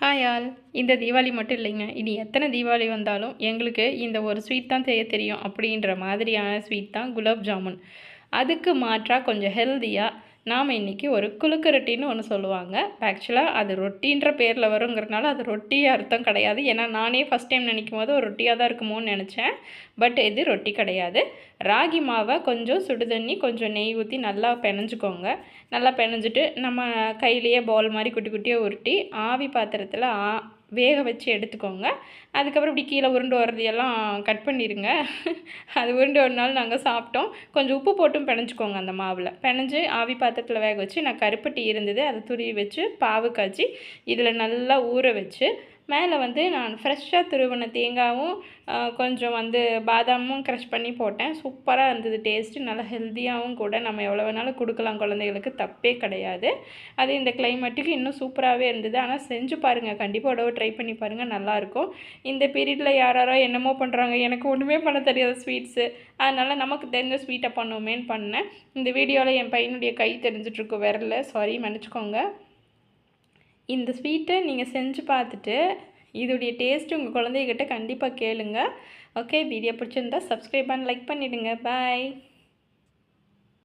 Hi all இந்த தீபாவளி மட்டும் இல்லைங்க. இனி எத்தனை தீபாவளி வந்தாலும் எங்களுக்கு இந்த ஒரு ஸ்வீட் தான் செய்ய தெரியும் அப்படின்ற மாதிரியான ஸ்வீட் தான் குலாப் ஜாமுன். அதுக்கு மாற்றாக கொஞ்சம் ஹெல்த்தியாக நாம் இன்றைக்கி ஒரு குலுக்கு ரொட்டின்னு ஒன்று சொல்லுவாங்க. ஆக்சுவலாக அது ரொட்டின்ற பேரில் வருங்கிறனால அது ரொட்டி அர்த்தம் கிடையாது. ஏன்னா நானே ஃபஸ்ட் டைம் நினைக்கும் போது ஒரு ரொட்டியாக தான் இருக்குமோன்னு நினச்சேன். பட் இது ரொட்டி கிடையாது. ராகி மாவை கொஞ்சம் சுடு தண்ணி கொஞ்சம் நெய் ஊற்றி நல்லா பிணைஞ்சிக்கோங்க நல்லா பெனஞ்சிட்டு நம்ம கையிலேயே பால் மாதிரி குட்டி குட்டியாக உருட்டி ஆவி பாத்திரத்தில் ஆ வேக வச்சு எடுத்துக்கோங்க. அதுக்கப்புறம் இப்படி கீழே உருண்டு வரதையெல்லாம் கட் பண்ணிடுங்க அது உருண்டு ஒரு நாள் நாங்கள் சாப்பிட்டோம். கொஞ்சம் உப்பு போட்டும் பிணைஞ்சிக்கோங்க அந்த மாவில். பிணைஞ்சு ஆவி பாத்திரத்தில் வேக வச்சு நான் கருப்பட்டி இருந்தது அதை துருவி வச்சு பாவு காய்ச்சி இதில் நல்லா ஊற வச்சு மேலே வந்து நான் ஃப்ரெஷ்ஷாக துருவின தேங்காயும் கொஞ்சம் வந்து பாதாமும் க்ரஷ் பண்ணி போட்டேன். சூப்பராக இருந்தது. டேஸ்ட்டு நல்லா ஹெல்த்தியாகவும் கூட நம்ம எவ்வளோ வேணாலும் கொடுக்கலாம். குழந்தைகளுக்கு தப்பே கிடையாது. அது இந்த கிளைமேட்டுக்கு இன்னும் சூப்பராகவே இருந்தது. ஆனால் செஞ்சு பாருங்கள் கண்டிப்பாக உடவை ட்ரை பண்ணி பாருங்கள் நல்லாயிருக்கும். இந்த பீரியடில் யாராரோ என்னமோ பண்ணுறாங்க எனக்கு ஒன்றுமே பண்ண தெரியாது ஸ்வீட்ஸு அதனால் நமக்கு தெரிஞ்ச ஸ்வீட்டை பண்ணுவோமேன்னு பண்ணேன். இந்த வீடியோவில் என் பையனுடைய கை தெரிஞ்சிட்ருக்கு விரல சாரி மன்னிச்சிக்கோங்க. இந்த ஸ்வீட்டை நீங்கள் செஞ்சு பார்த்துட்டு இதோடைய டேஸ்ட் உங்கள் குழந்தைகிட்ட கண்டிப்பாக கேளுங்க. ஓகே வீடியோ பிடிச்சிருந்தா சப்ஸ்கிரைப் பண்ணி லைக் பண்ணிவிடுங்க பாய்